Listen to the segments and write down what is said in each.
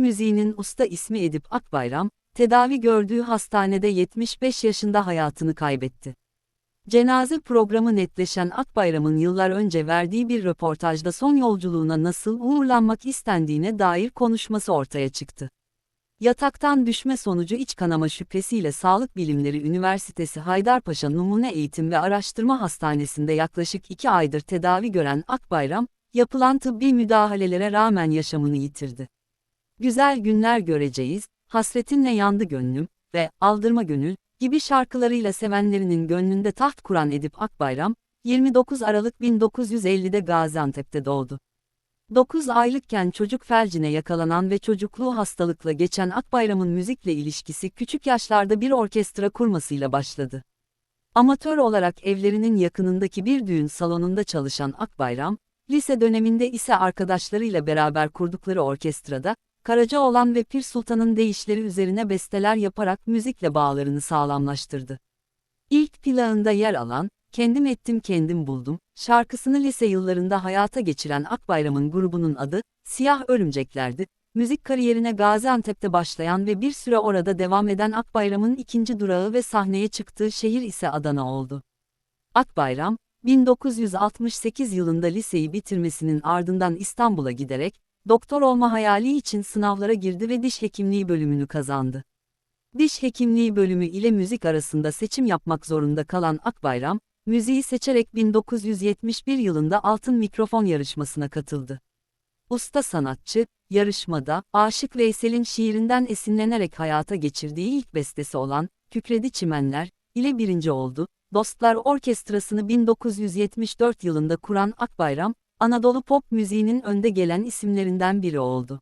müziğinin usta ismi Edip Akbayram, tedavi gördüğü hastanede 75 yaşında hayatını kaybetti. Cenaze programı netleşen Akbayram'ın yıllar önce verdiği bir röportajda son yolculuğuna nasıl uğurlanmak istendiğine dair konuşması ortaya çıktı. Yataktan düşme sonucu iç kanama şüphesiyle Sağlık Bilimleri Üniversitesi Haydarpaşa Numune Eğitim ve Araştırma Hastanesi'nde yaklaşık iki aydır tedavi gören Akbayram, yapılan tıbbi müdahalelere rağmen yaşamını yitirdi. Güzel günler göreceğiz, hasretinle yandı gönlüm ve aldırma gönül gibi şarkılarıyla sevenlerinin gönlünde taht kuran Edip Akbayram, 29 Aralık 1950'de Gaziantep'te doğdu. 9 aylıkken çocuk felcine yakalanan ve çocukluğu hastalıkla geçen Akbayram'ın müzikle ilişkisi küçük yaşlarda bir orkestra kurmasıyla başladı. Amatör olarak evlerinin yakınındaki bir düğün salonunda çalışan Akbayram, lise döneminde ise arkadaşlarıyla beraber kurdukları orkestrada, Karacaoğlan ve Pir Sultan'ın deyişleri üzerine besteler yaparak müzikle bağlarını sağlamlaştırdı. İlk plağında yer alan, Kendim Ettim Kendim Buldum, şarkısını lise yıllarında hayata geçiren Akbayram'ın grubunun adı, Siyah Örümceklerdi. Müzik kariyerine Gaziantep'te başlayan ve bir süre orada devam eden Akbayram'ın ikinci durağı ve sahneye çıktığı şehir ise Adana oldu. Akbayram, 1968 yılında liseyi bitirmesinin ardından İstanbul'a giderek, doktor olma hayali için sınavlara girdi ve diş hekimliği bölümünü kazandı. Diş hekimliği bölümü ile müzik arasında seçim yapmak zorunda kalan Akbayram, müziği seçerek 1971 yılında Altın Mikrofon yarışmasına katıldı. Usta sanatçı, yarışmada, Aşık Veysel'in şiirinden esinlenerek hayata geçirdiği ilk bestesi olan, Kükredi Çimenler, ile birinci oldu. Dostlar Orkestrası'nı 1974 yılında kuran Akbayram, Anadolu pop müziğinin önde gelen isimlerinden biri oldu.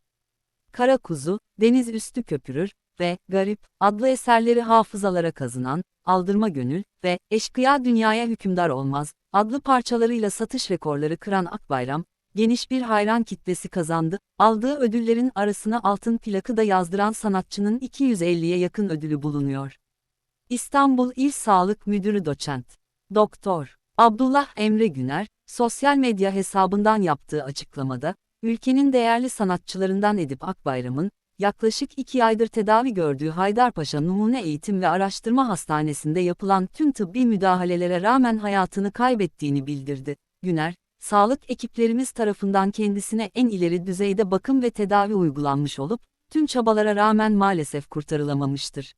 Kara Kuzu, Deniz Üstü Köpürür ve Garip adlı eserleri hafızalara kazınan, Aldırma Gönül ve Eşkıya Dünyaya Hükümdar Olmaz adlı parçalarıyla satış rekorları kıran Akbayram, geniş bir hayran kitlesi kazandı. Aldığı ödüllerin arasına altın plakı da yazdıran sanatçının 250'ye yakın ödülü bulunuyor. İstanbul İl Sağlık Müdürü Doçent Doktor Abdullah Emre Güner, sosyal medya hesabından yaptığı açıklamada, ülkenin değerli sanatçılarından Edip Akbayram'ın, yaklaşık iki aydır tedavi gördüğü Haydarpaşa Numune Eğitim ve Araştırma Hastanesi'nde yapılan tüm tıbbi müdahalelere rağmen hayatını kaybettiğini bildirdi. Güner, sağlık ekiplerimiz tarafından kendisine en ileri düzeyde bakım ve tedavi uygulanmış olup, tüm çabalara rağmen maalesef kurtarılamamıştır.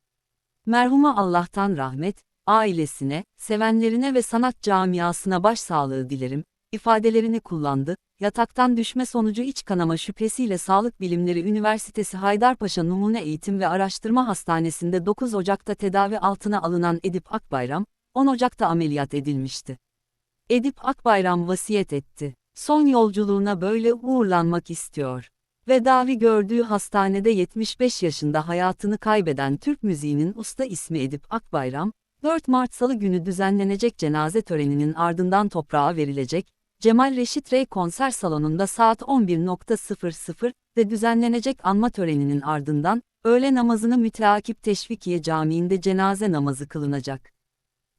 Merhuma Allah'tan rahmet, ailesine, sevenlerine ve sanat camiasına başsağlığı dilerim, ifadelerini kullandı, yataktan düşme sonucu iç kanama şüphesiyle Sağlık Bilimleri Üniversitesi Haydarpaşa Numune Eğitim ve Araştırma Hastanesi'nde 9 Ocak'ta tedavi altına alınan Edip Akbayram, 10 Ocak'ta ameliyat edilmişti. Edip Akbayram vasiyet etti. Son yolculuğuna böyle uğurlanmak istiyor. Vedavi gördüğü hastanede 75 yaşında hayatını kaybeden Türk müziğinin usta ismi Edip Akbayram, 4 Mart Salı günü düzenlenecek cenaze töreninin ardından toprağa verilecek, Cemal Reşit Rey konser salonunda saat 11.00'de düzenlenecek anma töreninin ardından, öğle namazını müteakip Teşvikiye Camii'nde cenaze namazı kılınacak.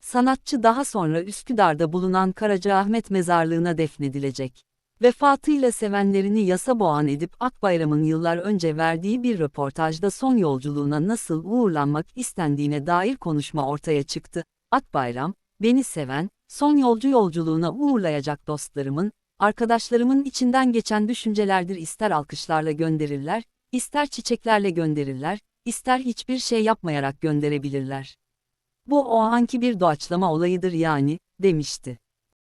Sanatçı daha sonra Üsküdar'da bulunan Karacaahmet Mezarlığı'na defnedilecek. Vefatıyla sevenlerini yasa boğan edip Akbayram'ın yıllar önce verdiği bir röportajda son yolculuğuna nasıl uğurlanmak istendiğine dair konuşma ortaya çıktı. Akbayram, beni seven, son yolcu yolculuğuna uğurlayacak dostlarımın, arkadaşlarımın içinden geçen düşüncelerdir ister alkışlarla gönderirler, ister çiçeklerle gönderirler, ister hiçbir şey yapmayarak gönderebilirler. Bu o anki bir doğaçlama olayıdır yani, demişti.